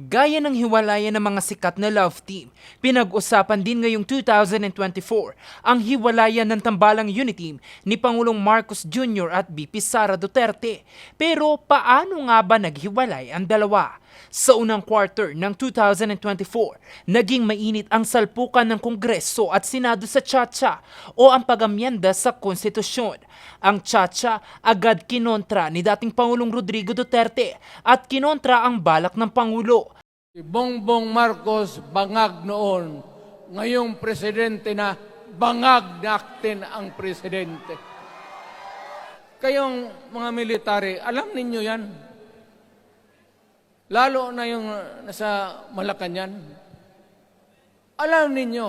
Gaya ng hiwalayan ng mga sikat na love team, pinag-usapan din ngayong 2024 ang hiwalayan ng tambalang Uniteam ni Pangulong Marcos Jr. at BP Sara Duterte. Pero paano nga ba naghiwalay ang dalawa? Sa unang quarter ng 2024, naging mainit ang salpukan ng Kongreso at Senado sa Chacha o ang pagamyenda sa konstitusyon. Ang Chacha agad kinontra ni dating Pangulong Rodrigo Duterte at kinontra ang balak ng Pangulo. Si Bongbong Marcos bangag noon. Ngayong presidente na, bangag natin ang presidente. Kayong mga military, alam ninyo yan. Lalo na yung uh, nasa Malacanang. Alam ninyo.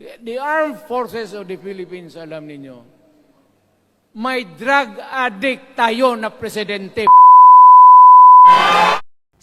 The armed forces of the Philippines, alam ninyo. May drug addict tayo na presidente.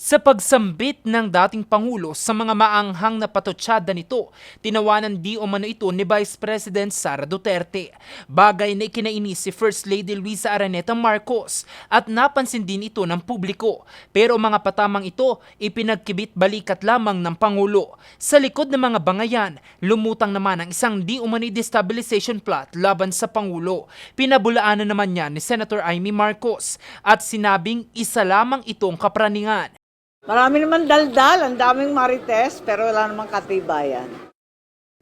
Sa pagsambit ng dating Pangulo sa mga maanghang na patutsada nito, tinawanan di umano ito ni Vice President Sara Duterte. Bagay na ikinainis si First Lady Luisa Araneta Marcos at napansin din ito ng publiko. Pero mga patamang ito ipinagkibit balikat lamang ng Pangulo. Sa likod ng mga bangayan, lumutang naman ang isang di umani destabilization plot laban sa Pangulo. Pinabulaanan naman niya ni Senator Amy Marcos at sinabing isa lamang itong kapraningan. Marami naman daldal, ang daming marites, pero wala namang katibayan.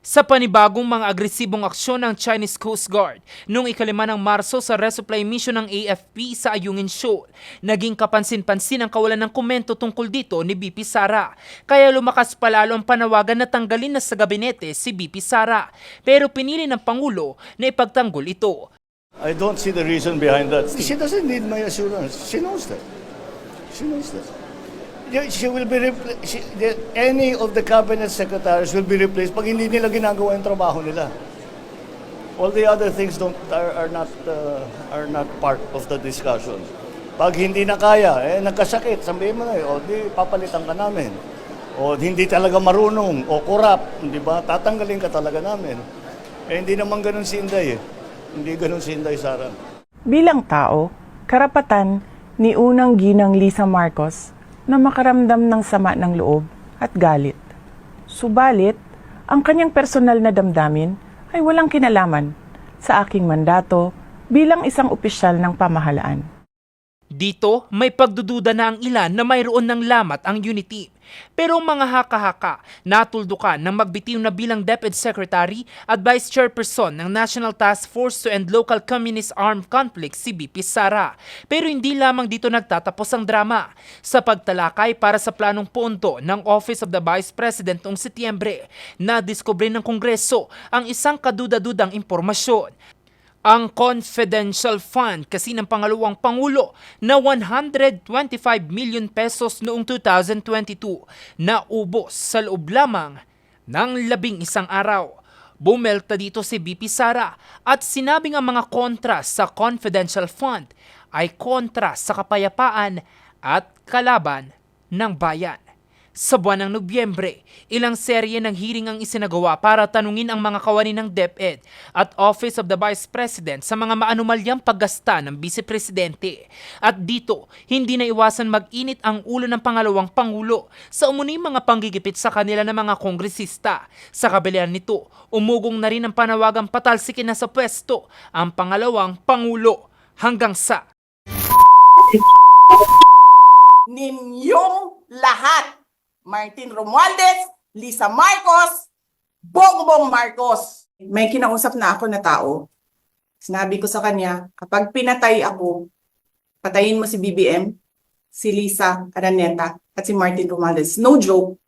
Sa panibagong mga agresibong aksyon ng Chinese Coast Guard noong ikalima ng Marso sa resupply mission ng AFP sa Ayungin Shoal, naging kapansin-pansin ang kawalan ng komento tungkol dito ni BP Sara. Kaya lumakas palalo ang panawagan na tanggalin na sa gabinete si BP Sara. Pero pinili ng Pangulo na ipagtanggol ito. I don't see the reason behind that. She doesn't need my assurance. She knows that. She knows that. She will be she, the, any of the cabinet secretaries will be replaced pag hindi nila ginagawa yung trabaho nila. All the other things don't are, are not uh, are not part of the discussion. Pag hindi na kaya, eh nagkasakit, sabihin mo na, eh, o di papalitan ka namin. O hindi talaga marunong, o kurap, di ba? Tatanggalin ka talaga namin. Eh hindi naman ganun si Inday eh. Hindi ganun si Inday Sara. Bilang tao, karapatan ni unang ginang Lisa Marcos na makaramdam ng sama ng loob at galit. Subalit, ang kanyang personal na damdamin ay walang kinalaman sa aking mandato bilang isang opisyal ng pamahalaan. Dito, may pagdududa na ang ilan na mayroon ng lamat ang unity. Pero mga haka-haka, natuldukan ng magbitiw na bilang DepEd Secretary at Vice Chairperson ng National Task Force to End Local Communist Armed Conflicts si BP Sara. Pero hindi lamang dito nagtatapos ang drama. Sa pagtalakay para sa planong punto ng Office of the Vice President noong Setyembre, nadiskubre ng Kongreso ang isang kaduda-dudang impormasyon ang confidential fund kasi ng pangalawang pangulo na 125 million pesos noong 2022 na ubos sa loob lamang ng labing isang araw. Bumelta dito si BP Sara at sinabing ang mga kontra sa confidential fund ay kontra sa kapayapaan at kalaban ng bayan. Sa buwan ng Nobyembre, ilang serye ng hearing ang isinagawa para tanungin ang mga kawani ng DepEd at Office of the Vice President sa mga maanumalyang paggasta ng Vice Presidente. At dito, hindi na iwasan mag-init ang ulo ng pangalawang Pangulo sa umuni mga panggigipit sa kanila ng mga kongresista. Sa kabilaan nito, umugong na rin ang panawagang patalsikin na sa pwesto ang pangalawang Pangulo hanggang sa ninyong lahat. Martin Romualdez, Lisa Marcos, Bongbong Marcos. May kinausap na ako na tao. Sinabi ko sa kanya, kapag pinatay ako, patayin mo si BBM, si Lisa Araneta, at si Martin Romualdez. No joke.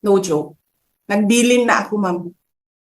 No joke. Nagbilin na ako, ma'am.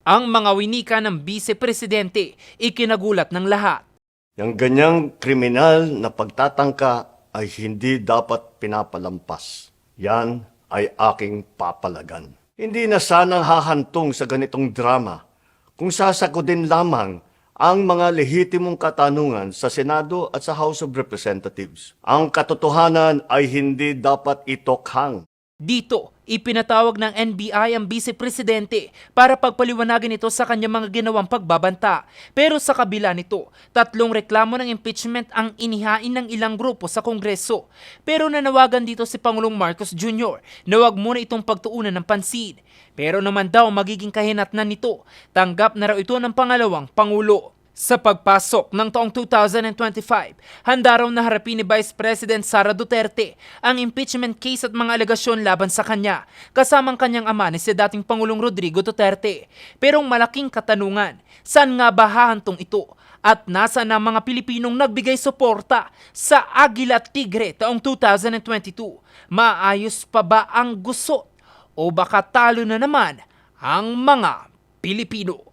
ang mga winika ng Vice Presidente ikinagulat ng lahat. Yung ganyang kriminal na pagtatangka ay hindi dapat pinapalampas. Yan ay aking papalagan. Hindi na sana hahantong sa ganitong drama kung sasakodin lamang ang mga lehitimong katanungan sa Senado at sa House of Representatives. Ang katotohanan ay hindi dapat itokhang Dito, ipinatawag ng NBI ang Vice Presidente para pagpaliwanagan ito sa kanyang mga ginawang pagbabanta. Pero sa kabila nito, tatlong reklamo ng impeachment ang inihain ng ilang grupo sa Kongreso. Pero nanawagan dito si Pangulong Marcos Jr. na wag muna itong pagtuunan ng pansin. Pero naman daw magiging kahinatnan nito, tanggap na raw ito ng pangalawang Pangulo. Sa pagpasok ng taong 2025, handa raw na harapin ni Vice President Sara Duterte ang impeachment case at mga alegasyon laban sa kanya, kasamang kanyang ama ni si dating Pangulong Rodrigo Duterte. Pero malaking katanungan, saan nga ba hahantong ito? At nasa na mga Pilipinong nagbigay suporta sa Agila at Tigre taong 2022? Maayos pa ba ang gusot? O baka talo na naman ang mga Pilipino?